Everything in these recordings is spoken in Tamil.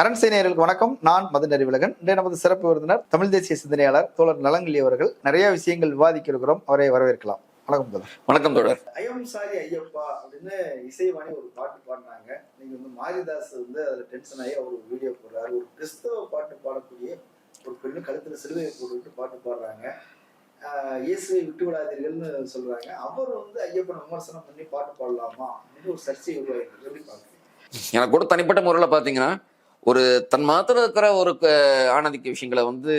அரண்சை நேயர்களுக்கு வணக்கம். நான் மதன் அறிவிலகன். இன்றைய நமது சிறப்பு விருந்தினர் தமிழ் தேசிய சிந்தனையாளர் தோழர் நலங்கிலி அவர்கள் நிறைய விஷயங்கள் விவாதிக்க இருக்கிறோம் அவரை வரவேற்கலாம். வணக்கம் தோழர். வணக்கம் தொடர் ஐயம் சாரி ஐயப்பா அப்படின்னு இசைவாணி ஒரு பாட்டு பாடினாங்க. நீங்க வந்து மாரிதாஸ் வந்து அதுல டென்ஷன் ஆகி அவர் வீடியோ போடுறாரு. ஒரு கிறிஸ்தவ பாட்டு பாடக்கூடிய ஒரு பெண்ணு கழுத்துல சிலுவையை போட்டுவிட்டு பாட்டு பாடுறாங்க. இயேசுவை விட்டு விடாதீர்கள்னு சொல்றாங்க. அவர் வந்து ஐயப்பனை விமர்சனம் பண்ணி பாட்டு பாடலாமா? அப்படின்னு ஒரு சர்ச்சை உருவாயிருக்கு. எப்படி பாக்குறீங்க? எனக்கு கூட தனிப்பட்ட முறையில் பார்த்தீங்கன்னா ஒரு தன் மாத்திர இருக்கிற ஒரு க- ஆணாதிக்க விஷயங்களை வந்து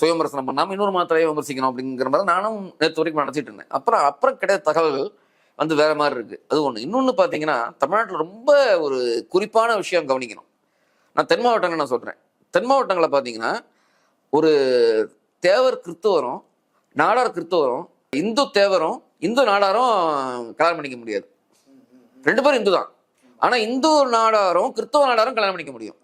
சுயவிமர்சனம் பண்ணாமல் இன்னொரு மாத்திரையை விமர்சிக்கணும் அப்படிங்கிற மாதிரி நானும் நேற்று வரைக்கும் நினச்சிட்டு இருந்தேன். அப்புறம் அப்புறம் கிடைத்த தகவல்கள் வந்து வேற மாதிரி இருக்கு. அது ஒன்று இன்னொன்று பார்த்தீங்கன்னா தமிழ்நாட்டில் ரொம்ப ஒரு குறிப்பான விஷயம் கவனிக்கணும். நான் தென் மாவட்டங்கள் நான் சொல்கிறேன் தென் மாவட்டங்களை பார்த்தீங்கன்னா ஒரு தேவர் கிறித்துவரும் நாடார் கிறித்துவரும் இந்து தேவரும் இந்து நாடாரும் கல்யாணம் பண்ணிக்க முடியாது. ரெண்டு பேரும் இந்து தான் ஆனால் இந்து நாடாரும் கிறித்துவ நாடாரும் கல்யாணம் பண்ணிக்க முடியும்.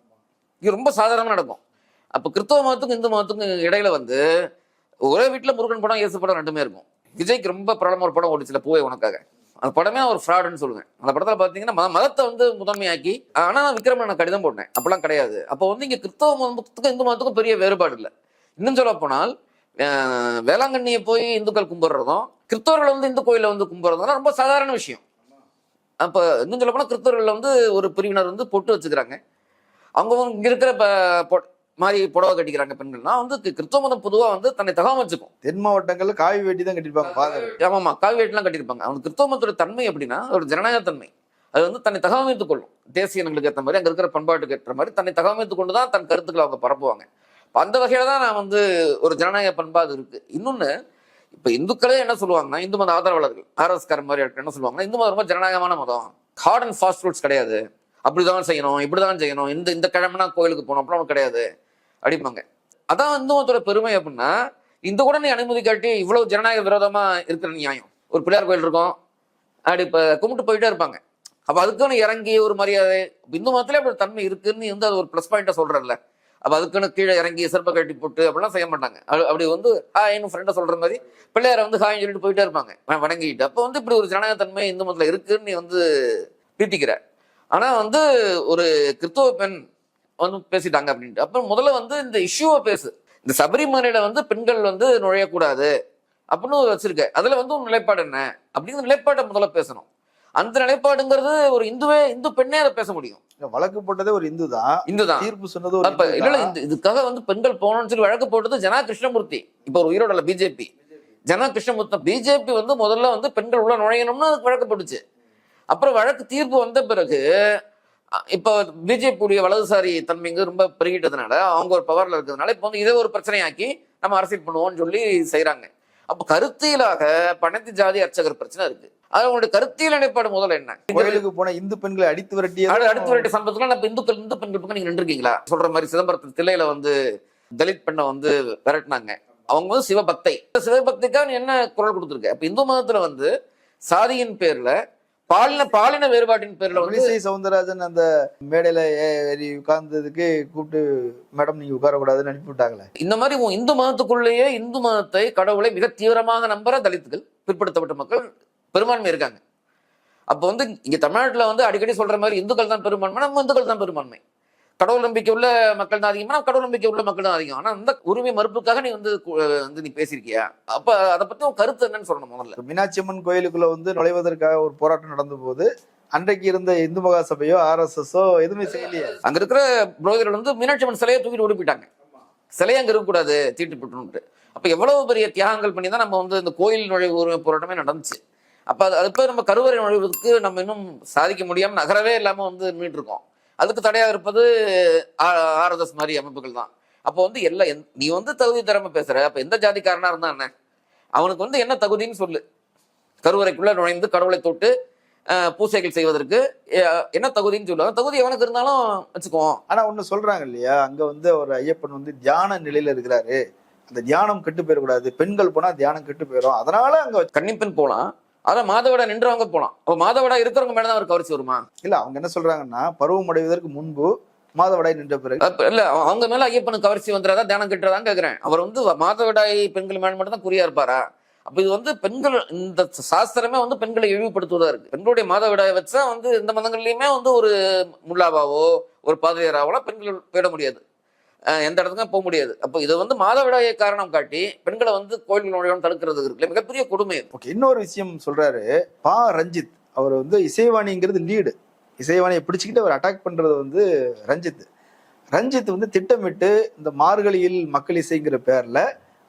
இது ரொம்ப சாதாரணமாக நடக்கும். அப்போ கிறிஸ்தவ மதத்துக்கும் இந்து மதத்துக்கும் இடையில வந்து ஒரே வீட்டில் முருகன் படம் இயேசு படம் ரெண்டுமே இருக்கும். விஜய்க்கு ரொம்ப பிரபலமாக ஒரு படம் ஓடிச்சுல பூவை உனக்காக. அந்த படமே ஒரு ஃப்ராடுன்னு சொல்லுவேன். அந்த படத்தில் பார்த்தீங்கன்னா மத- மதத்தை வந்து முதன்மையாக்கி ஆனால் நான் விக்ரமன் நான் கடிதம் போட்டேன். அப்பெல்லாம் கிடையாது. அப்போ வந்து இங்கே கிறிஸ்தவ மதத்துக்கும் இந்து மதத்துக்கும் பெரிய வேறுபாடு இல்லை. இன்னும் சொல்ல போனால் வேளாங்கண்ணியை போய் இந்துக்கள் கும்பிட்றதும் கிறிஸ்தவர்கள் வந்து இந்து கோயிலில் வந்து கும்பிட்றதுலாம் ரொம்ப சாதாரண விஷயம். அப்போ இன்னும் சொல்ல போனால் கிறிஸ்தவர்கள் வந்து ஒரு பிரிவினர் வந்து பொட்டு வச்சுக்கிறாங்க. அவங்க இங்க இருக்கிற ப- பொ- மாதிரி புடவை கட்டிக்கிறாங்க பெண்கள்னா வந்து கிறிஸ்தவ மதம் பொதுவா வந்து தன்னை தகவமைச்சுக்கும் தென் மாவட்டங்கள்ல காவி வேட்டி தான் கட்டிருப்பாங்க ஃபாதர் ஆமாமா காவி வேட்டெல்லாம் கட்டியிருப்பாங்க அவங்க கிறிஸ்தவ மதத்தோட தன்மை எப்படின்னா ஒரு ஜனநாயக தன்மை. அது வந்து தன்னை தகவமைத்துக் கொள்ளும். தேசிய இனங்களுக்கு ஏற்ற மாதிரி அங்க இருக்கிற பண்பாட்டுக்கு ஏற்ற மாதிரி தன்னை தகவமைத்துக் கொண்டு தான் தன் கருத்துக்களை அவங்க பரப்புவாங்க. அந்த வகையில தான் நான் வந்து ஒரு ஜனநாயக பண்பா அது இருக்கு. இன்னொன்னு இப்ப இந்துக்களே என்ன சொல்லுவாங்கன்னா இந்து மத ஆதரவாளர்கள் ஆர்எஸ் கார மாதிரி என்ன சொல்லுவாங்கன்னா இந்து மதம் ரொம்ப ஜனநாயகமான மதம். ஹார்ட் அண்ட் ஃபாஸ்ட் ரூல்ஸ் கிடையாது. அப்படிதான் செய்யணும் இப்படிதான் செய்யணும் இந்த இந்த கிழமைனா கோயிலுக்கு போகணும் அப்படிலாம் கிடையாது. அப்படிம்பாங்க. அதான் இந்து மதத்தோட பெருமை அப்படின்னா இந்த கூட நீ அனுமதி காட்டி இவ்வளவு ஜனநாயக விரோதமா இருக்கிற நியாயம். ஒரு பிள்ளையார் கோயில் இருக்கும். அப்படி இப்ப கும்பிட்டு போயிட்டே இருப்பாங்க. அப்ப அதுக்குன்னு இறங்கி ஒரு மரியாதை இந்து மதத்துல அப்படி தன்மை இருக்குன்னு வந்து அது ஒரு ப்ளஸ் பாயிண்டா சொல்றேன்ல அப்ப அதுக்குன்னு கீழே இறங்கி சிறப்பை கட்டி போட்டு அப்படிலாம் செய்ய மாட்டாங்க. அப்படி வந்து ஹாய்னு ஃப்ரெண்டை சொல்ற மாதிரி? பிள்ளையாரை வந்து ஹாய்னு சொல்லிட்டு போயிட்டே இருப்பாங்க. வணங்கிட்டு அப்போ வந்து இப்படி ஒரு ஜனநாயக தன்மை இந்து மதத்துல இருக்குன்னு நீ வந்து பீத்திக்கிற. ஆனா வந்து ஒரு கிறிஸ்தவ பெண் வந்து பேசிட்டாங்க அப்படின்ட்டு. அப்ப முதல்ல வந்து இந்த இஷ்யூவை பேசு. இந்த சபரிமலையில வந்து பெண்கள் வந்து நுழையக்கூடாது அப்படின்னு வச்சிருக்க. அதுல வந்து ஒரு நிலைப்பாடு என்ன? அப்படிங்கிற நிலைப்பாட்டை முதல்ல பேசணும். அந்த நிலைப்பாடுங்கிறது ஒரு இந்துவே இந்து பெண்ணே அதை பேச முடியும். வழக்கு போட்டதே ஒரு இந்து தான் இந்து தான் தீர்ப்பு சொன்னது ஒரு இல்ல இதுக்காக வந்து பெண்கள் போகணும்னு சொல்லி வழக்கு போட்டது ஜனா கிருஷ்ணமூர்த்தி. இப்ப ஒரு உயிரோட பிஜேபி. ஜனா கிருஷ்ணமூர்த்தி பிஜேபி வந்து முதல்ல வந்து பெண்கள் உள்ள நுழையணும்னு அதுக்கு வழக்கு போட்டுச்சு. அப்புறம் வழக்கு தீர்ப்பு வந்த பிறகு இப்ப பிஜேபி உடைய வலதுசாரி தன்மைங்க ரொம்ப பெருகிட்டதுனால அவங்க ஒரு பவர்ல இருக்கிறதுனால இப்ப வந்து இதை ஒரு பிரச்சனையாக்கி நம்ம அரசியல் பண்ணுவோம்னு சொல்லி செய்றாங்க. அப்ப கருத்தியலாக பணத்து ஜாதி அர்ச்சகர் பிரச்சனை இருக்கு. அது அவங்களுடைய கருத்தியல் நிலைப்பாடு முதல்ல என்ன? கோயிலுக்கு போன இந்து பெண்களை அடித்து விரட்டியது அடுத்து அடுத்த வரட்டி சம்பவத்துல நம்ம இந்துக்கள் இந்து பெண்கள் பக்கம் நீங்க நின்றுருக்கீங்களா? சொல்ற மாதிரி சிதம்பரத்து தில்லையில வந்து தலித் பெண்ணை வந்து விரட்டினாங்க. அவங்க வந்து சிவபக்தை. சிவபக்திக்காக என்ன குரல் கொடுத்துருக்க? அப்ப இந்து மதத்துல வந்து சாதியின் பேர்ல பாலின பாலின வேறுபாட்டின் பேர்ல வந்து சவுந்தரராஜன் அந்த மேடையில ஏறி உட்கார்ந்ததுக்கு கூப்பிட்டு மேடம் நீங்க உட்காரக்கூடாதுன்னு அனுப்பி விட்டாங்களே. இந்த மாதிரி இந்து மதத்துக்குள்ளேயே இந்து மதத்தை கடவுளை மிக தீவிரமாக நம்புற தலித்துகள் பிற்படுத்தப்பட்ட மக்கள் பெரும்பான்மை இருக்காங்க. அப்போ வந்து இங்க தமிழ்நாட்டுல வந்து அடிக்கடி சொல்ற மாதிரி இந்துக்கள் தான் பெரும்பான்மை நம்ம இந்துக்கள் தான் பெரும்பான்மை. கடவுள் நம்பிக்கை உள்ள மக்கள் தான் அதிகமா கடவுள் நம்பிக்கை உள்ள மக்கள் தான் அதிகம். ஆனா அந்த உரிமை மறுப்புக்காக நீ வந்து வந்து நீ பேசியிருக்கியா? அப்ப அதை பத்தி உன் கருத்து என்னன்னு சொல்லணும் முதல்ல. மீனாட்சி அம்மன் கோயிலுக்குள்ள வந்து நுழைவதற்காக ஒரு போராட்டம் நடந்த போது அன்றைக்கு இருந்த இந்து மகாசபையோ ஆர்எஸ்எஸோ எதுவுமே செய்யலையே. அங்க இருக்கிற புரோகிதர்கள் வந்து மீனாட்சி அம்மன் சிலையை தூக்கிட்டு ஓடி போயிட்டாங்க சிலையை அங்க இருக்கக்கூடாது தீட்டு போட்டுன்ட்டு அப்ப எவ்வளவு பெரிய தியாகங்கள் பண்ணி தான் நம்ம வந்து இந்த கோயில் நுழைவு உரிமை போராட்டமே நடந்துச்சு. அப்ப அது அது போய் நம்ம கருவறை நுழைவதற்கு நம்ம இன்னும் சாதிக்க முடியாம நகரவே இல்லாம வந்து நின்றுட்டு இருக்கோம். அதுக்கு தடையா இருப்பது ஆர்எஸ்எஸ் மாதிரி அமைப்புகள் தான். அப்போ வந்து எல்லா நீ வந்து தகுதி தரம பேசுற அப்ப எந்த ஜாதிக்காரனா இருந்தா என்ன? அவனுக்கு வந்து என்ன தகுதின்னு சொல்லு. கருவறைக்குள்ள நுழைந்து கடவுளை தொட்டு பூசைகள் செய்வதற்கு என்ன தகுதின்னு சொல்லுவாங்க தகுதி எவனுக்கு இருந்தாலும் வச்சுக்குவோம் ஆனா ஒண்ணு சொல்றாங்க இல்லையா? அங்க வந்து ஒரு ஐயப்பன் வந்து தியான நிலையில இருக்கிறாரு. அந்த தியானம் கெட்டு போயிடக்கூடாது. பெண்கள் போனா தியானம் கெட்டு போயிடும். அதனால அங்க கன்னிப்பெண் போலாம். ஆனா மாதவிடா நின்றவங்க போலாம். அப்ப மாதவிடா இருக்கிறவங்க மேலதான் அவர் கவர்ச்சி வருமா? இல்ல அவங்க என்ன சொல்றாங்கன்னா பருவம் அடைவதற்கு முன்பு மாதவிடாய் நின்ற பிறகு. இல்ல அவ- அவங்க மேல ஐயப்பனுக்கு கவர்ச்சி வந்துடாதா தியானம் கட்டுறதான்னு கேக்குறேன். அவர் வந்து மாதவிடாய் பெண்கள் மேல மட்டும் தான் குறியா இருப்பாரா? அப்ப இது வந்து பெண்கள் இந்த சாஸ்திரமே வந்து பெண்களை இழிவுபடுத்துவதா இருக்கு. பெண்களுடைய மாதவிடாயை வச்சா வந்து எந்த மதங்கள்லயுமே வந்து ஒரு முல்லாவாவோ ஒரு பாதிரியாராவோ பெண்கள் போயிட முடியாது. எந்த இடத்துக்கும் போக முடியாது. அப்போ இதை வந்து மாதவிடாயை காரணம் காட்டி பெண்களை வந்து கோயில்கள் நுழையணும் தடுக்கிறது இருக்குல்ல மிகப்பெரிய கொடுமை ஓகே இன்னொரு விஷயம் சொல்றாரு. பா. ரஞ்சித். அவர் வந்து இசைவாணிங்கிறது லீடு. இசைவாணியை பிடிச்சிக்கிட்டு அவர் அட்டாக் பண்றது வந்து ரஞ்சித். ரஞ்சித் வந்து திட்டமிட்டு இந்த மார்கழியில் மக்கள் இசைங்கிற பேர்ல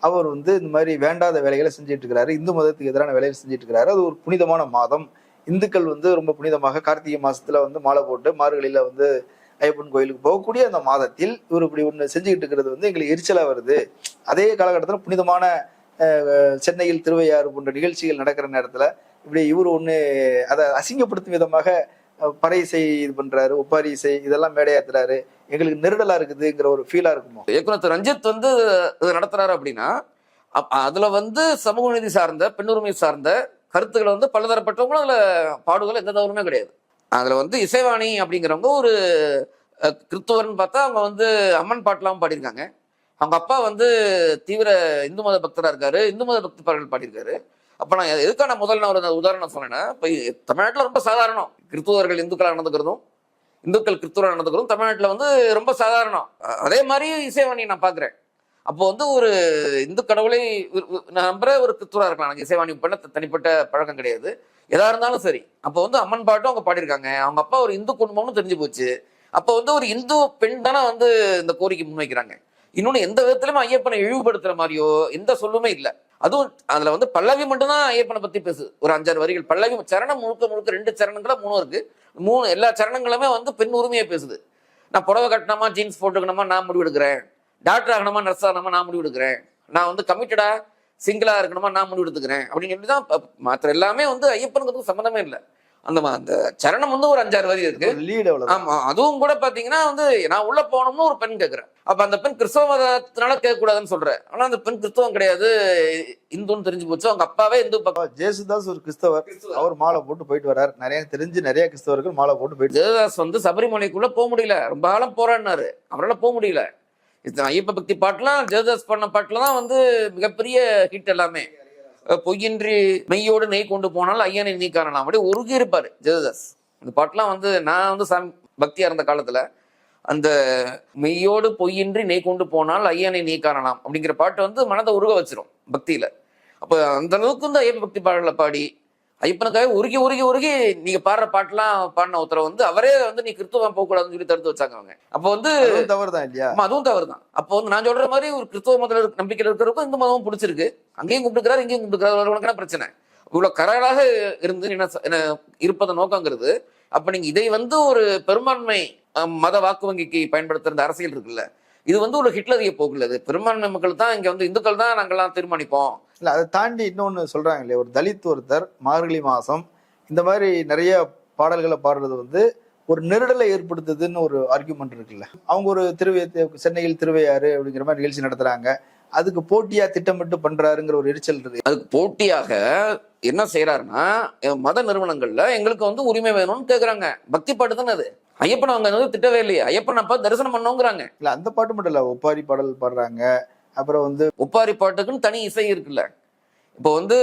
அவர் வந்து இந்த மாதிரி வேண்டாத வேலைகளை செஞ்சுட்டு இருக்கிறாரு இந்து மதத்துக்கு எதிரான வேலைகளை செஞ்சுட்டு இருக்கிறாரு அது ஒரு புனிதமான மாதம். இந்துக்கள் வந்து ரொம்ப புனிதமாக கார்த்திகை மாசத்துல வந்து மாலை போட்டு மார்கழியில வந்து ஐயப்பன் கோயிலுக்கு போகக்கூடிய அந்த மாதத்தில் இவர் இப்படி ஒன்று செஞ்சுக்கிட்டு இருக்கிறது வந்து எங்களுக்கு எரிச்சலாக வருது. அதே காலகட்டத்தில் புனிதமான சென்னையில் திருவையாறு போன்ற நிகழ்ச்சிகள் நடக்கிற நேரத்தில் இப்படி இவர் ஒன்று அதை அசிங்கப்படுத்தும் விதமாக பறை இசை இது பண்றாரு ஒப்பாரி இசை இதெல்லாம் மேடையாத்துறாரு. எங்களுக்கு நெருடலா இருக்குதுங்கிற ஒரு ஃபீலா இருக்குமோ? இயக்குனர் ரஞ்சித் வந்து நடத்துறாரு அப்படின்னா அதுல வந்து சமூக நீதி சார்ந்த பெண்ணுரிமை சார்ந்த கருத்துக்களை வந்து பலதரப்பட்டவங்களும் அதுல பாடுகள் எந்த தவறுமே கிடையாது. அதில் வந்து இசைவாணி அப்படிங்கிறவங்க ஒரு கிறித்துவர்னு பார்த்தா அவங்க வந்து அம்மன் பாட்டெலாம் பாடியிருக்காங்க. அவங்க அப்பா வந்து தீவிர இந்து மத பக்தராக இருக்காரு. இந்து மத பக்தி பாடல் பாடியிருக்காரு. அப்போ நான் எதுக்கான முதல் நான் ஒரு உதாரணம் சொன்னேன்னா இப்போ தமிழ்நாட்டில் ரொம்ப சாதாரணம். கிறிஸ்துவர்கள் இந்துக்களாக நடந்துக்கிறதும் இந்துக்கள் கிறித்துவராக நடந்துக்கிறதும் தமிழ்நாட்டில் வந்து ரொம்ப சாதாரணம். அதே மாதிரி இசைவாணி நான் பார்க்குறேன் அப்போ வந்து ஒரு இந்து கடவுளை நான் நம்புற ஒரு கிறித்துவராக இருக்கலாம். எனக்கு இசைவாணி பண்ண தனிப்பட்ட பழக்கம் கிடையாது. எதா இருந்தாலும் சரி. அப்போ வந்து அம்மன் பாட்டும் அவங்க பாடியிருக்காங்க. அவங்க அப்பா ஒரு இந்து குடும்பம்னு தெரிஞ்சு போச்சு. அப்போ வந்து ஒரு இந்து பெண் தானே வந்து இந்த கோரிக்கை முன்வைக்கிறாங்க. இன்னொன்று எந்த விதத்துலையுமே ஐயப்பனை இழிவுபடுத்துற மாதிரியோ எந்த சொல்லுமே இல்லை. அதுவும் அதில் வந்து பல்லவி மட்டும்தான் ஐயப்பனை பற்றி பேசுது ஒரு அஞ்சாறு வரிகள். பல்லவி சரணம் முழுக்க முழுக்க ரெண்டு சரணங்களா மூணு இருக்கு. மூணு எல்லா சரணங்களுமே வந்து பெண் உரிமையை பேசுது. நான் புடவை கட்டணமா ஜீன்ஸ் போட்டுக்கணுமா நான் முடிவு எடுக்கிறேன் டாக்டர் ஆகணுமா நர்ஸ் ஆகணுமா நான் முடிவு எடுக்கிறேன் நான் வந்து கமிட்டடா சிங்கிளா இருக்கணுமா நான் முடிவு எடுத்துக்கிறேன். அப்படின்னு சொல்லி தான் மற்ற எல்லாமே வந்து ஐயப்பனுக்கு சம்மந்தமே இல்லை. அந்த அந்த சரணம் வந்து ஒரு அஞ்சாறு வரி இருக்கு. ஆமா அதுவும் கூட பாத்தீங்கன்னா வந்து நான் உள்ள போகணும்னு ஒரு பெண் கேக்குறேன். அப்ப அந்த பெண் கிறிஸ்தவ மதத்தினால கேட்க கூடாதுன்னு சொல்றேன். ஆனா அந்த பெண் கிறிஸ்தவம் கிடையாது. இந்துன்னு தெரிஞ்சு போச்சு. அவங்க அப்பாவே இந்து பக்கம் ஜேசுதாஸ் ஒரு கிறிஸ்தவர். அவர் மாலை போட்டு போயிட்டு வர்றார் நிறைய தெரிஞ்சு நிறைய கிறிஸ்தவர்கள் மாலை போட்டு போயிட்டு ஜெயதாஸ் வந்து சபரிமலைக்குள்ள போக முடியல. ரொம்ப காலம் போராடினாரு. அவரால் போக முடியல. இது ஐயப்ப பக்தி பாட்டுலாம் ஜெயதாஸ் பண்ண பாட்டுல தான் வந்து மிகப்பெரிய ஹிட் எல்லாமே. பொய்யின்றி மெய்யோடு நெய் கொண்டு போனால் ஐயனை நீ காணலாம் அப்படி உருகி இருப்பார் ஜெயதாஸ் இந்த பாட்டுலாம் வந்து நான் வந்து சாமி பக்தியாக இருந்த காலத்தில் அந்த மெய்யோடு பொய்யின்றி நெய் கொண்டு போனால் ஐயனை நீ காணலாம் அப்படிங்கிற பாட்டு வந்து மனதை உருக வச்சிரும் பக்தியில். அப்போ அந்த அளவுக்கு வந்து ஐயப்ப பக்தி பாடலை பாடி ஐயப்பனுக்காக உருகி உருகி உருகி நீங்க பாடுற பாட்டுலாம் பாடின ஒருத்தரை வந்து அவரே வந்து நீ கிறிஸ்துவம் போக கூடாதுன்னு சொல்லி தடுத்து வச்சாங்க அவங்க. அப்போ வந்து தவறு தான் இல்லையா? அதுவும் தவறு தான் அப்போ வந்து நான் சொல்ற மாதிரி ஒரு கிறிஸ்துவ இருக்க- நம்பிக்கையில் இருக்கிறவருக்கும் இந்த மதமும் பிடிச்சிருக்கு. அங்கேயும் கும்பிட்டுக்கிறாரு இங்கேயும் கும்பிட்டுக்கிறாரு பிரச்சனை. இவ்வளவு கராராக இருந்து என்ன இருப்பத நோக்கங்கிறது. அப்ப நீங்க இதை வந்து ஒரு பெரும்பான்மை மத வாக்கு வங்கிக்கு பயன்படுத்துற அரசியல் இருக்குல்ல. இது வந்து ஒரு ஹிட்லரிய போக்குல. இது பெரும்பான்மை மக்கள் தான் இங்க வந்து இந்துக்கள் தான் நாங்கெல்லாம் தீர்மானிப்போம். இல்ல அதை தாண்டி இன்னொன்னு சொல்றாங்க இல்லையா ஒரு தலித் ஒருத்தர் மார்கழி மாசம் இந்த மாதிரி நிறைய பாடல்களை பாடுறது வந்து ஒரு நெருடலை ஏற்படுத்துதுன்னு ஒரு ஆர்குமெண்ட் இருக்குல்ல. அவங்க ஒரு திருவை சென்னையில் திருவையாறு அப்படிங்கிற மாதிரி நிகழ்ச்சி நடத்துறாங்க. அதுக்கு போட்டியா திட்டமிட்டு பண்றாருங்கிற ஒரு எரிச்சல் இருக்கு. அதுக்கு போட்டியாக என்ன செய்யறாருன்னா அஹ், மத நிறுவனங்கள்ல எங்களுக்கு வந்து உரிமை வேணும்னு கேக்குறாங்க. பக்தி பாட்டு தானே அது. ஐயப்பன் அவங்க வந்து திட்டவே இல்லையே. ஐயப்பன் அப்பா தரிசனம் பண்ணோங்கிறாங்க. இல்ல அந்த பாட்டு மட்டும் இல்ல ஒப்பாரி பாடல் பாடுறாங்க. அப்புறம் வந்து ஒப்பாரி பாட்டுக்குன்னு தனி இசை இருக்குல்ல. இப்போ வந்து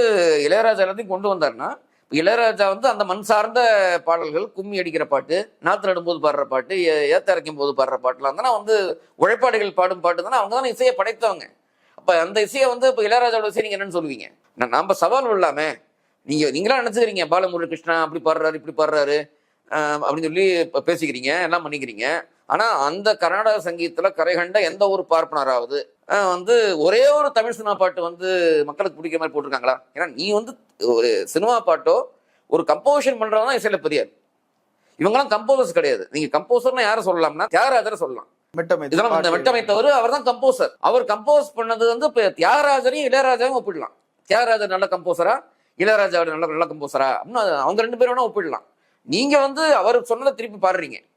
இளையராஜா எல்லாத்தையும் கொண்டு வந்தாருன்னா இளையராஜா வந்து அந்த மண் சார்ந்த பாடல்கள் கும்மி அடிக்கிற பாட்டு நாத்து நடும்போது பாடுற பாட்டு ஏத்த இறக்கும் போது பாடுற பாட்டுலாம் தானே வந்து உழைப்பாளிகள் பாடும் பாட்டு தானே அவங்க தானே இசையை படைத்தவங்க. அப்ப அந்த இசையை வந்து இப்போ இளையராஜாவோட இசை நீங்க என்னன்னு சொல்லுவீங்க? நான் நாம சவால் இல்லாம நீங்க நீங்களா நினைச்சுக்கிறீங்க பாலமுருகன் கிருஷ்ணா அப்படி பாடுறாரு இப்படி பாடுறாரு. அப்படின்னு சொல்லி பேசிக்கிறீங்க எல்லாம் பண்ணிக்கிறீங்க? ஆனா அந்த கர்நாடக சங்கீதத்துல கரை கண்ட எந்த ஒரு பார்ப்பனராவது வந்து ஒரே ஒரு தமிழ் சினிமா பாட்டு வந்து மக்களுக்கு பிடிக்கிற மாதிரி போட்டிருக்காங்களா? ஏன்னா நீ வந்து ஒரு சினிமா பாட்டோ ஒரு கம்போசிஷன் பண்றவங்க தான் இசையில பெரியார் இவங்கெல்லாம் கம்போசர்ஸ் கிடையாது. நீங்க கம்போசர்னா யாரை சொல்லலாம்னா தியாகராஜரை சொல்லலாம். இதெல்லாம் இந்த பாட்டு. வெட்டமைத்தவர் அவர் தான் கம்போசர் அவர் கம்போஸ் பண்ணது வந்து இப்ப தியாகராஜரையும் இளையராஜாவையும் ஒப்பிடலாம். தியாகராஜர் நல்ல கம்போசரா இளையராஜா நல்ல நல்ல கம்போசரா அப்படின்னு அவங்க ரெண்டு பேரும் ஒப்பிடலாம். நீங்க வந்து அவர் சொன்னதை திருப்பி பாடுறீங்க.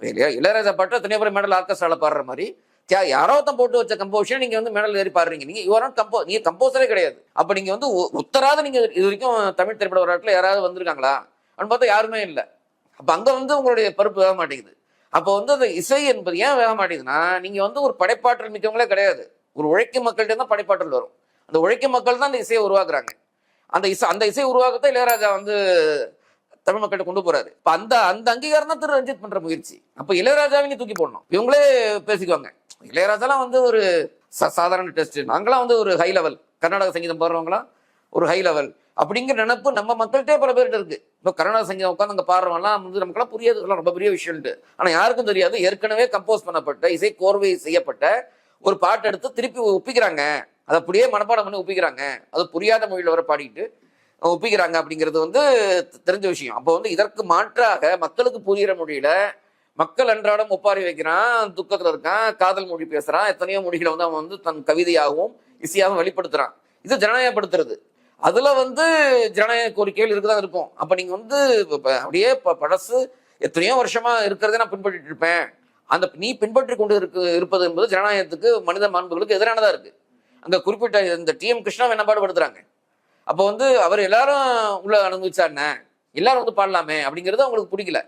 இளையராஜா பாட்டு எத்தனையோ மெடல் மேடல் ஆர்கெஸ்ட்ரால பாடுற மாதிரி. தியா- யாரோ போட்டு வச்ச கம்போசிஷன் நீங்க வந்து மேடல் ஏறி பாடுறீங்க. நீங்க யுவர் கம்போ நீங்க கம்போசரே கிடையாது. அப்ப நீங்க வந்து உத்தராத நீங்க இது வரைக்கும் தமிழ் திரைப்பட வரலாற்றுல யாராவது வந்திருக்காங்களா? அப்படின்னு பார்த்தா யாருமே இல்லை. அப்ப அங்க வந்து உங்களுடைய பருப்பு வேக மாட்டேங்குது. அப்போ வந்து அந்த இசை என்பது ஏன் வேக மாட்டேங்குதுன்னா நீங்க வந்து ஒரு படைப்பாற்றல் மிக்கவங்களே கிடையாது. ஒரு உழைக்கும் மக்கள்கிட்ட தான் படைப்பாற்றல் வரும். அந்த உழைக்கும் மக்கள் தான் அந்த இசையை உருவாக்குறாங்க. அந்த இசை அந்த இசை உருவாக்கத்தை இளையராஜா வந்து தமிழ் மக்கள்கிட்ட கொண்டு போறாரு. இப்ப அந்த அந்த அங்கீகாரம் தான் திரு ரஞ்சித் பண்ற முயற்சி. அப்ப இளையராஜாவையும் தூக்கி போடணும். இவங்களே பேசிக்குவாங்க. இளையராஜாலாம் வந்து ஒரு சாதாரண டெஸ்ட் நாங்களாம் வந்து ஒரு ஹை லெவல் கர்நாடக சங்கீதம் பாடுறவங்களாம் ஒரு ஹை லெவல் அப்படிங்கிற நினைப்பு நம்ம மக்கள்கிட்டே பல பேர்கிட்ட இருக்கு. இப்போ கர்நாடக சங்கீதம் உட்காந்து அங்கே பாடுறவங்களாம் வந்து நமக்கெல்லாம் புரியாது. இதெல்லாம் ரொம்ப பெரிய விஷயம்ட்டு ஆனா யாருக்கும் தெரியாது. ஏற்கனவே கம்போஸ் பண்ணப்பட்ட இசை கோர்வை செய்யப்பட்ட ஒரு பாட்டு எடுத்து திருப்பி ஒப்பிக்கிறாங்க. அதை அப்படியே மனப்பாடம் பண்ணி ஒப்பிக்கிறாங்க. அது புரியாத மொழியில் வர பாடிக்கிட்டு ஒப்பிக்கிறாங்க அப்படிங்கிறது வந்து தெரிஞ்ச விஷயம். அப்போ வந்து இதற்கு மாற்றாக மக்களுக்கு புரிகிற மொழியில மக்கள் அன்றாடம் ஒப்பாரி வைக்கிறான் துக்கத்துல இருக்கான் காதல் மொழி பேசுறான் எத்தனையோ மொழிகளை வந்து அவன் வந்து தன் கவிதையாகவும் இசையாகவும் வெளிப்படுத்துறான். இது ஜனநாயகப்படுத்துறது. அதுல வந்து ஜனநாயக கோரிக்கைகள் இருக்குதான் இருக்கும். அப்ப நீங்க வந்து அப்படியே ப- பழசு எத்தனையோ வருஷமா இருக்கிறதே நான் பின்பற்றிட்டு இருப்பேன். அந்த நீ பின்பற்றி கொண்டு இருக்கு இருப்பது என்பது ஜனநாயகத்துக்கு மனித மாண்புகளுக்கு எதிரானதா இருக்கு. அங்க குறிப்பிட்ட இந்த டி எம் கிருஷ்ணா என்ன பாடுபடுத்துறாங்க? அப்போ வந்து அவர் எல்லாரும் உள்ள அனுபவிச்சாருண்ணே எல்லாரும் வந்து பாடலாமே அப்படிங்கிறது அவங்களுக்கு பிடிக்கல.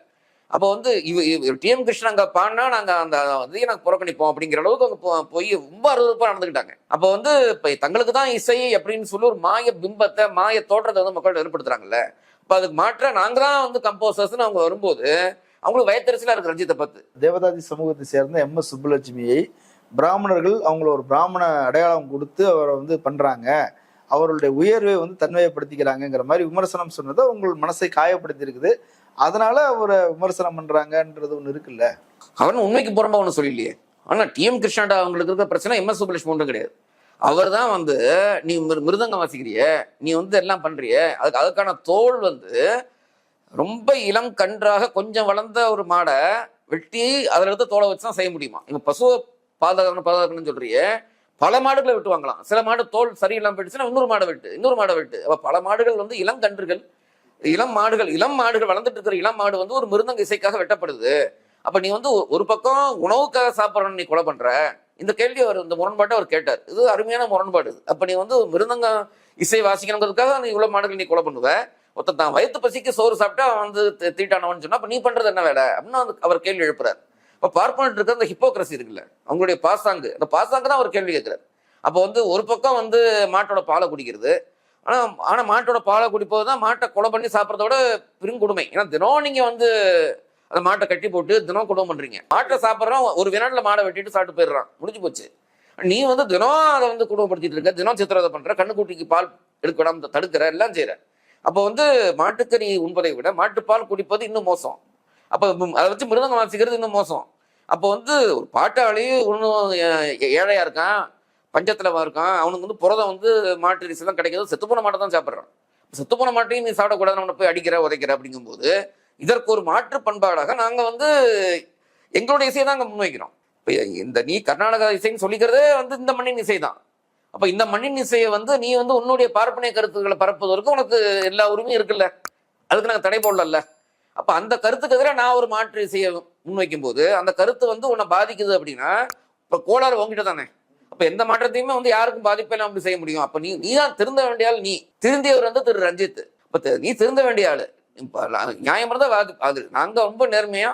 அப்போ வந்து இவ டி எம் கிருஷ்ணன் அங்கே பாடினா நாங்கள் அந்த இதையும் நாங்கள் புறக்கணிப்போம் அப்படிங்கிற அளவுக்கு அவங்க போய் ரொம்ப அறுவறுப்பா நடந்துக்கிட்டாங்க. அப்போ வந்து இப்போ தங்களுக்கு தான் இசை அப்படின்னு சொல்லி ஒரு மாய பிம்பத்தை மாய தோற்றத்தை வந்து மக்கள் ஏற்படுத்துறாங்கல்ல இப்போ அதுக்கு மாற்ற நாங்கள் தான் வந்து கம்போசர்ஸ்னு அவங்க வரும்போது அவங்களுக்கு வயத்தரிசலாக இருக்கு ரஞ்சித்தை பார்த்து தேவதாதி சமூகத்தை சேர்ந்த எம் எஸ் சுப்புலட்சுமியை பிராமணர்கள் அவங்கள ஒரு பிராமண அடையாளம் கொடுத்து அவரை வந்து பண்ணுறாங்க அவர்களுடைய உயர்வை வந்து தன்மையப்படுத்திக்கிறாங்கிற மாதிரி விமர்சனம் சொன்னது உங்கள் மனசை காயப்படுத்தி இருக்குது அதனால அவரை விமர்சனம் பண்றாங்கன்றது ஒண்ணு இருக்குல்ல? அவன் உண்மைக்கு புறம்பா ஒன்றும் சொல்லலையே ஆனா டிஎம் கிருஷ்ணாடா அவங்களுக்கு இருக்கிற பிரச்சனை எம்எஸ் சுப்பலட்சுமி ஒன்றும் கிடையாது. அவர் தான் வந்து நீ மிருதங்கம் வாசிக்கிறிய? நீ வந்து எல்லாம் பண்றிய? அதுக்கு அதுக்கான தோல் வந்து ரொம்ப இளம் கன்றாக கொஞ்சம் வளர்ந்த ஒரு மாடை வெட்டி அதில் எடுத்து தோலை வச்சு தான் செய்ய முடியுமா? இவங்க பசுவை பாதுகாக்கணும் பாதுகாக்கணும்னு சொல்றியே. பல மாடுகளை வெட்டுவாங்களாம். சில மாடு தோல் சரியில்லாமல் போயிடுச்சுன்னா இன்னொரு மாடை வெட்டு இன்னொரு மாடை வெட்டு. அப்போ பல மாடுகள் வந்து இளம் கன்றுகள் இளம் மாடுகள் இளம் மாடுகள் வளர்ந்துட்டு இருக்கிற இளம் மாடு வந்து ஒரு மிருதங்க இசைக்காக வெட்டப்படுது. அப்போ நீ வந்து ஒரு பக்கம் உணவுக்காக சாப்பிட்றன்னு நீ கொலை பண்ணுற இந்த கேள்வி அவர் இந்த முரண்பாட்டை அவர் கேட்டார். இது அருமையான முரண்பாடு அப்போ நீ வந்து மிருதங்க இசை வாசிக்கணுங்கிறதுக்காக நீ இவ்வளோ மாடுகள் நீ கொலை பண்ணுவ. ஒருத்தன் தான் வயிற்று பசிக்கு சோறு சாப்பிட்டா அவன் வந்து தீட்டானவன்னு தீட்டானவன் சொன்னா அப்போ நீ பண்ணுறது என்ன வேலை? அப்படின்னு வந்து அவர் கேள்வி எழுப்புறாரு. இப்போ பார்ப்பனிட்டு இருக்கிற அந்த ஹிப்போக்ரசி இருக்குல்ல அவங்களுடைய பாசாங்கு. அந்த பாசாங்கு தான் அவர் கேள்வி கேட்கிறார். அப்போ வந்து ஒரு பக்கம் வந்து மாட்டோட பாலை குடிக்கிறது ஆனால் ஆனால் மாட்டோட பாலை குடிப்பது தான் மாட்டை கொலை பண்ணி சாப்பிட்றத விட பெருங்கொடுமை ஏன்னா தினம் நீங்கள் வந்து அந்த மாட்டை கட்டி போட்டு தினம் குடும்பம் பண்ணுறீங்க மாட்டை சாப்பிட்றோம் ஒரு வினாட்டில் மாடை வெட்டிட்டு சாப்பிட்டு போயிடுறான். முடிஞ்சு போச்சு. நீ வந்து தினம் அதை வந்து குடும்பப்படுத்திட்டு இருக்க தினம் சித்திரவதை பண்ணுற கண்ணுக்குட்டிக்கு பால் எடுக்க விடாம தடுக்கிற எல்லாம் செய்கிற அப்போ வந்து மாட்டுக்கறி உண்பதை விட மாட்டுப்பால் குடிப்பது இன்னும் மோசம். அப்போ அதை வச்சு மிருதங்கம் வாசிக்கிறது இன்னும் மோசம். அப்போ வந்து ஒரு பாட்டாளி ஒன்றும் ஏழையாக இருக்கான் பஞ்சத்துல இருக்கான் அவனுக்கு வந்து புரதம் வந்து மாட்டு ரிசு தான் கிடைக்கிறது செத்து போன மாட்டை தான் சாப்பிட்றான். செத்து போன மாட்டையும் நீ சாப்பிடக்கூடாது அவனை போய் அடிக்கிற உதைக்கிற அப்படிங்கும்போது இதற்கு ஒரு மாற்று பண்பாடாக நாங்கள் வந்து எங்களுடைய இசையை தான் அங்கே முன்வைக்கிறோம். இப்போ இந்த நீ கர்நாடகா இசைன்னு சொல்லிக்கிறதே வந்து இந்த மண்ணின் இசை தான். அப்போ இந்த மண்ணின் இசையை வந்து நீ வந்து உன்னுடைய பார்ப்பனை கருத்துக்களை பரப்புவதற்கு உனக்கு எல்லா உரிமையும் இருக்குல்ல? அதுக்கு நாங்கள் தடை போடல அப்போ அந்த கருத்துக்கு எதிராக நான் ஒரு மாற்று இசையை முன்வைக்கும் போது அந்த கருத்து வந்து உன்னை பாதிக்குது அப்படின்னா இப்ப கோளாறு உங்ககிட்ட தானே. அப்ப எந்த மாற்றத்தையுமே வந்து யாருக்கும் பாதிப்பே அப்படி செய்ய முடியும். அப்ப நீ நீ தான் திருந்த வேண்டிய ஆள் நீ. திருந்தியவர் வந்து திரு ரஞ்சித். இப்ப நீ திருந்த வேண்டிய ஆள். இப்ப அது நாங்க ரொம்ப நேர்மையா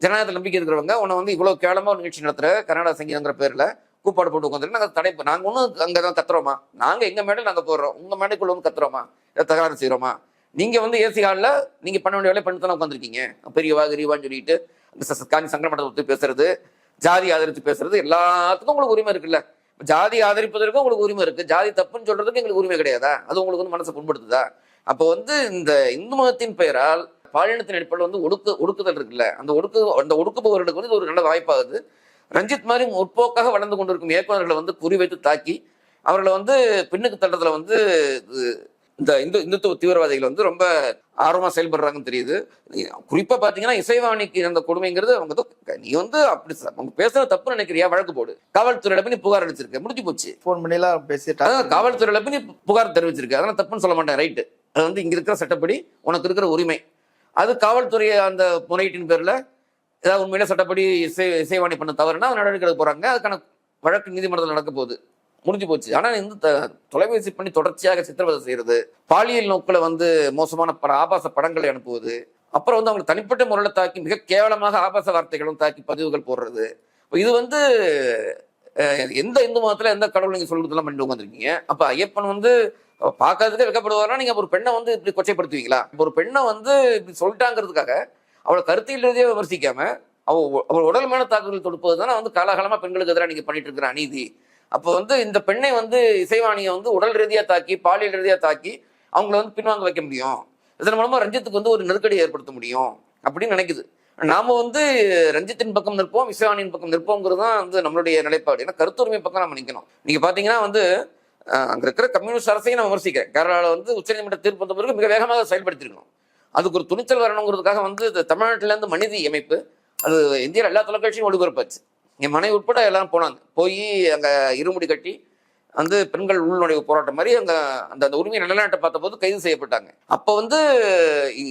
ஜனநாயகத்தில் நம்பிக்கை இருக்கிறவங்க உன்னை வந்து இவ்வளவு கேவலமா ஒரு நிகழ்ச்சி நடத்துற கர்நாடக சங்கீதங்கிற பேர்ல கூப்பாடு போட்டு உட்காந்துட்டு நாங்க தடை நாங்கள் நாங்க ஒன்றும் அங்கதான் கத்துறோமா? நாங்க எங்க மேடையில் நாங்க போடுறோம். உங்க மேடைக்குள்ள வந்து கத்துறோமா? இதை தகராறு செய்யறோமா நீங்க வந்து ஏசி ஹாலில் நீங்க பண்ண வேண்டிய வேலையை பண்ணி தானே உட்காந்துருக்கீங்க. பெரியவா கிரியவான்னு சொல்லிட்டு காஞ்சி சங்கரமட்டத்தை ஒத்து பேசுறது ஜாதி ஆதரித்து பேசுறது எல்லாத்துக்கும் உங்களுக்கு உரிமை இருக்குல்ல? ஜாதி ஆதரிப்பதற்கும் உங்களுக்கு உரிமை இருக்கு. ஜாதி தப்புன்னு சொல்றதுக்கு எங்களுக்கு உரிமை கிடையாதா? அது உங்களுக்கு வந்து மனசை புண்படுத்துதா? அப்போ வந்து இந்த இந்து மதத்தின் பெயரால் பாலினத்தின் அடிப்படையில் வந்து ஒடுக்கு ஒடுக்குதல் இருக்குல்ல? அந்த ஒடுக்கு அந்த ஒடுக்குபவர்களுக்கு வந்து இது ஒரு நல்ல வாய்ப்பாகுது. ரஞ்சித் மாதிரி முற்போக்காக வளர்ந்து கொண்டிருக்கும் இயக்குநர்களை வந்து குறிவைத்து தாக்கி அவர்களை வந்து பின்னுக்கு தள்ளதுல வந்து இது- இந்த இந்து இந்துத்துவ தீவிரவாதிகள் வந்து ரொம்ப ஆர்வமா செயல்படுறாங்கன்னு தெரியுது. குறிப்பா பாத்தீங்கன்னா இசைவாணிக்கு அந்த கொடுமைங்கிறது அவங்க நீ வந்து அப்படி அவங்க பேசுற தப்பு நினைக்கிறியா? வழக்கு போடு. காவல்துறையில போய் நீ புகார் அளிச்சிருக்க. முடிஞ்சு போச்சு. ஃபோன் பண்ணிலாம் பேசி அதான் காவல்துறையில போய் நீ புகார் தெரிவிச்சிருக்க. அதெல்லாம் தப்புன்னு சொல்ல மாட்டேன். ரைட்டு அது வந்து இங்க இருக்கிற சட்டப்படி உனக்கு இருக்கிற உரிமை. அது காவல்துறை அந்த முறையீட்டின் பேர்ல ஏதாவது உண்மையில சட்டப்படி இசை இசைவாணி பண்ண தவறுனா நடவடிக்கை எடுக்க போறாங்க. அதுக்கான வழக்கு நீதிமன்றத்தில் நடக்க போகுது. முடிஞ்சு போச்சு. ஆனால் இந்த த- தொலைபேசி பண்ணி தொடர்ச்சியாக சித்திரவதை செய்யறது பாலியல் நோக்கில் வந்து மோசமான பட ஆபாச படங்களை அனுப்புவது அப்புறம் வந்து அவங்க தனிப்பட்ட முறையில் தாக்கி மிக கேவலமாக ஆபாச வார்த்தைகளும் தாக்கி பதிவுகள் போடுறது. இது வந்து எந்த இந்து மதத்தில் எந்த கடவுள் நீங்கள் சொல்கிறதெல்லாம் பண்ணிட்டு உட்காந்துருக்கீங்க அப்போ ஐயப்பன் வந்து அப்ப பார்க்கறதுக்கே நீங்கள் ஒரு பெண்ணை வந்து இப்படி கொச்சைப்படுத்துவீங்களா? ஒரு பெண்ணை வந்து இப்படி சொல்லிட்டாங்கிறதுக்காக அவளை கருத்தியல் ரீதியாக விமர்சிக்காம அவ அவள் உடல் மேல தாக்குதல் தொடுப்பது தானே வந்து காலகாலமா பெண்களுக்கு எதிராக நீங்கள் பண்ணிட்டு இருக்கிற அநீதி. அப்போ வந்து இந்த பெண்ணை வந்து இசைவாணியை வந்து உடல் ரீதியாக தாக்கி பாலியல் ரீதியாக தாக்கி அவங்கள வந்து பின்வாங்க வைக்க முடியும். இதன் மூலமாக ரஞ்சித்துக்கு வந்து ஒரு நெருக்கடி ஏற்படுத்த முடியும் அப்படின்னு நினைக்குது. நாம வந்து ரஞ்சித்தின் பக்கம் நிற்போம் இசைவாணியின் பக்கம் நிற்போங்கிறது தான் வந்து நம்மளுடைய நிலைப்பாடு. ஏன்னா கருத்துரிமை பக்கம் நம்ம நிற்கணும் நீங்க பாத்தீங்கன்னா வந்து அங்கே அங்க இருக்கிற கம்யூனிஸ்ட் அரசையும் நான் விமர்சிக்கிறேன். கேரளாவில் வந்து உச்சநீதிமன்ற தீர்ப்பு வந்த பிறகு மிக வேகமாக செயல்படுத்திருக்கணும். அதுக்கு ஒரு துணிச்சல் வரணுங்கிறதுக்காக வந்து தமிழ்நாட்டிலேருந்து இருந்து மனிதி அமைப்பு அது இந்தியாவில் எல்லா தொலைக்காட்சியும் ஒளிபரப்பாச்சு. என் மனைவி உட்பட எல்லாரும் போனாங்க. போய் அங்கே இருமுடி கட்டி வந்து பெண்கள் உள்நுழைவு போராட்டம் மாதிரி அங்கே அந்த அந்த உரிமை நிலைநாட்ட பார்த்தபோது கைது செய்யப்பட்டாங்க. அப்போ வந்து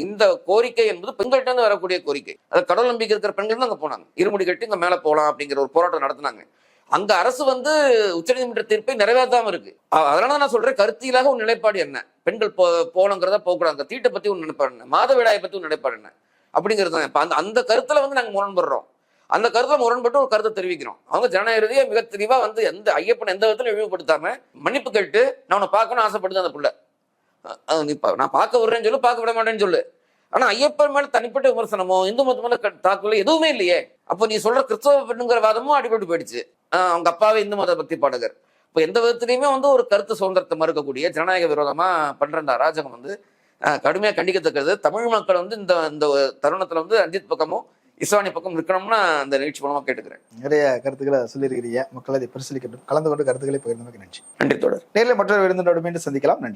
இந்த கோரிக்கை என்பது பெண்கள்கிட்ட வரக்கூடிய கோரிக்கை. அது கடவுள் நம்பிக்கை இருக்கிற பெண்கள் தான் அங்கே போனாங்க. இருமுடி கட்டி இங்கே மேலே போகலாம் அப்படிங்கிற ஒரு போராட்டம் நடத்தினாங்க. அங்க அரசு வந்து உச்சநீதிமன்ற தீர்ப்பை நிறைவேற்றாம இருக்கு. அதனால தான் நான் சொல்றேன் கருத்தியலாக ஒரு நிலைப்பாடு என்ன? பெண்கள் போ போகணுங்கிறத போகக்கூடாது. அந்த தீட்டை பத்தி ஒரு நினைப்பாடு என்ன? மாதவிடாயை பத்தி ஒரு நிலைப்பாடு என்ன? அப்படிங்கிறது தான். அந்த அந்த கருத்துல வந்து நாங்க முரண்படுறோம். அந்த கருத்துல முரண்பட்டு ஒரு கருத்தை தெரிவிக்கிறோம். அவங்க ஜனநாயகத்தையே மிக தெளிவா வந்து எந்த ஐயப்பன் எந்த விதத்திலும் இழிவுபடுத்தாம மன்னிப்பு கேட்டு நான் உன்னை பார்க்கணும்னு ஆசைப்படுது அந்த புள்ள. நீ நான் பார்க்க விடுறேன்னு சொல்லு பார்க்க விட மாட்டேன்னு சொல்லு. ஆனா ஐயப்பன் மேல தனிப்பட்ட விமர்சனமோ இந்து மதம் மேல க- எதுவுமே இல்லையே. அப்போ நீ சொல்ற கிறிஸ்தவ பெண்ணுங்கிற வாதமும் அடிபட்டு போயிடுச்சு. அவங்க அப்பாவே இந்து மத பக்தி பாடகர். இப்போ எந்த விதத்திலையுமே வந்து ஒரு கருத்து சுதந்திரத்தை மறுக்கக்கூடிய ஜனநாயக விரோதமா பண்ற அந்த அராஜகம் வந்து கடுமையாக கடுமையா தமிழ் மக்கள் வந்து இந்த இந்த தருணத்துல வந்து ரஞ்சித் பக்கமும் இஸ்வானி பக்கம் இருக்கணும்னு அந்த நிகழ்ச்சி மூலமா கேட்டுக்கிறேன். நிறைய கருத்துக்களை சொல்லியிருக்கிறீங்க. மக்கள் அதை பரிசீலிக்கட்டும். கலந்து கொண்டு கருத்துக்களை பகிர்ந்தமைக்கு நன்றி. நன்றி தொடர் நேரில் மற்றொரு விருந்தினோடு மீண்டும் சந்திக்கலாம். நன்றி.